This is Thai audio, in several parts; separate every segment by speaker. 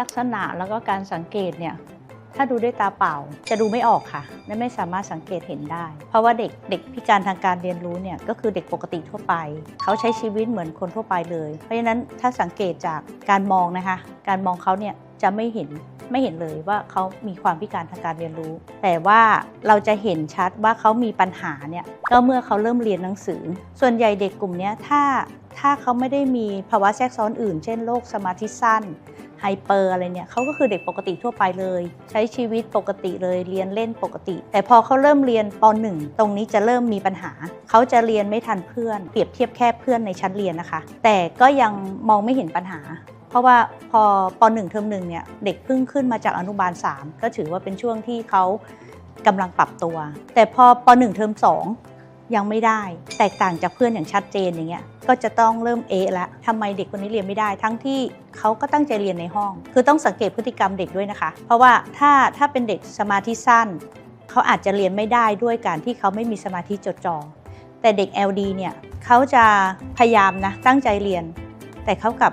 Speaker 1: ลักษณะแล้วก็การสังเกตเนี่ยถ้าดูด้วยตาเปล่าจะดูไม่ออกค่ะและไม่สามารถสังเกตเห็นได้ เพราะว่าเด็กเด็กพิการทางการเรียนรู้เนี่ยก็คือเด็กปกติทั่วไป เขาใช้ชีวิตเหมือนคนทั่วไปเลย เพราะฉะนั้นถ้าสังเกตจากการมองนะคะ การมองเขาเนี่ยจะไม่เห็นไม่เห็นเลยว่าเขามีความพิการทางการเรียนรู้ แต่ว่าเราจะเห็นชัดว่าเขามีปัญหาเนี่ยก็เมื่อเขาเริ่มเรียนหนังสือ ส่วนใหญ่เด็กกลุ่มนี้ถ้าถ้าเขาไม่ได้มีภาวะแทรกซ้อนอื่น เช่นโรคสมาธิสั้น ไฮเปอร์อะไรเนี่ยเขาก็คือเด็กปกติทั่วไปเลย ใช้ชีวิตปกติเลยเรียนเล่นปกติ แต่พอเขาเริ่มเรียนป .1 ตรงนี้จะเริ่มมีปัญหา เขาจะเรียนไม่ทันเพื่อน เปรียบเทียบแค่เพื่อนในชั้นเรียนนะคะ แต่ก็ยังมองไม่เห็นปัญหาเพราะว่าพอป .1 เทอมหนึ่งเนี่ยเด็กเพิ่งขึ้นมาจากอนุบาล 3 ก็ถือว่าเป็นช่วงที่เขากำลังปรับตัว แต่พอป .1 เทอม2 ยังไม่ได้ แตกต่างจากเพื่อนอย่างชัดเจนอย่างเงี้ยก็จะต้องเริ่มเอะละทำไมเด็กคนนี้เรียนไม่ได้ ทั้งที่เขาก็ตั้งใจเรียนในห้อง คือต้องสังเกตพฤติกรรมเด็กด้วยนะคะ เพราะว่าถ้าถ้าเป็นเด็กสมาธิสั้น เขาอาจจะเรียนไม่ได้ด้วยการที่เขาไม่มีสมาธิจดจ่อแต่เด็ก LD เนี่ยเขาจะพยายามนะตั้งใจเรียน แต่เขากับ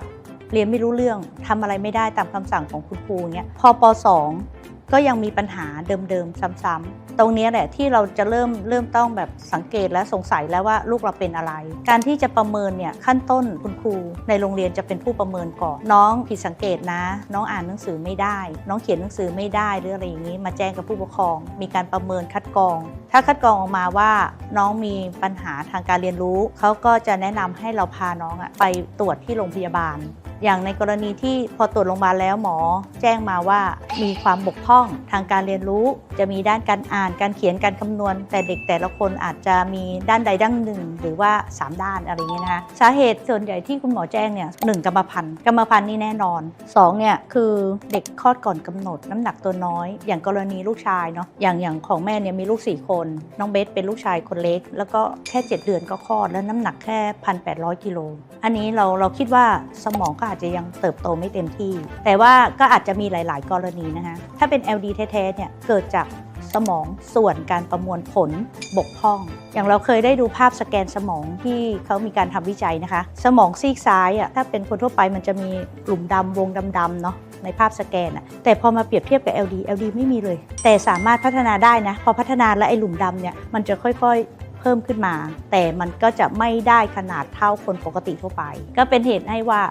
Speaker 1: เรียนไม่รู้เรื่องทำอะไรไม่ได้ตามคำสั่งของคุณครูเงี้ยพอป .2 ก็ยังมีปัญหาเดิมๆซ้ำๆตรงนี้แหละที่เราจะเริ่มเริ่มต้องแบบสังเกตและสงสัยแล้วว่าลูกเราเป็นอะไร การที่จะประเมินเนี่ยขั้นต้นคุณครู ในโรงเรียนจะเป็นผู้ประเมินก่อนน้องผิดสังเกตนะ น้องอ่านหนังสือไม่ได้ น้องเขียนหนังสือไม่ได้หรืออะไรอย่างนี้ มาแจ้งกับผู้ปกครอง มีการประเมินคัดกรอง ถ้าคัดกรองออกมาว่า น้องมีปัญหาทางการเรียนรู้เขาก็จะแนะนำให้เราพาน้องอะไปตรวจที่โรงพยาบาล อย่างในกรณีที่พอตรวจโรงพยาบาลแล้วหมอ แจ้งมาว่ามีความบกพร่องทางการเรียนรู้ จะมีด้านการอ่านการเขียนการคำนวณ แต่เด็กแต่ละคนอาจจะมีด้านใดด้านหนึ่ง หรือว่า 3 ด้านอะไรเงี้ยนะคะสาเหตุส่วนใหญ่ที่คุณหมอแจ้งเนี่ยหนึ่งกรรมพันธุ์กรรมพันธุ์นี่แน่นอนสองเนี่ยคือเด็กคลอดก่อนกำหนด น้ำหนักตัวน้อย อย่างกรณีลูกชายเนาะอย่างอย่างของแม่เนี่ยมีลูก 4 คน น้องเบสเป็นลูกชายคนเล็ก แล้วก็แค่ 7 เดือนก็คลอดแล้วน้ำหนักแค่ 1,800กิโลอันนี้เราเราคิดว่าสมองก็อาจจะยังเติบโตไม่เต็มที่ แต่ว่าก็อาจจะมีหลาย ๆ กรณีนะคะ ถ้าเป็น LD แท้ๆเนี่ยเกิดจากสมองส่วนการประมวลผลบกพร่อง อย่างเราเคยได้ดูภาพสแกนสมองที่เขามีการทำวิจัยนะคะ สมองซีกซ้ายอะถ้าเป็นคนทั่วไปมันจะมีกลุ่มดำวงดำๆเนาะในภาพสแกนอะแต่พอมาเปรียบเทียบกับ LD LD ไม่มีเลย แต่สามารถพัฒนาได้นะ พอพัฒนาแล้วไอ้หลุมดำเนี่ยมันจะค่อยๆ พิ่มขึ้นมา แต่มันก็จะไม่ได้ขนาดเท่าคนปกติทั่วไป ก็เป็นเหตุให้ว่า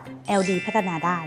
Speaker 1: LD พัฒนาได้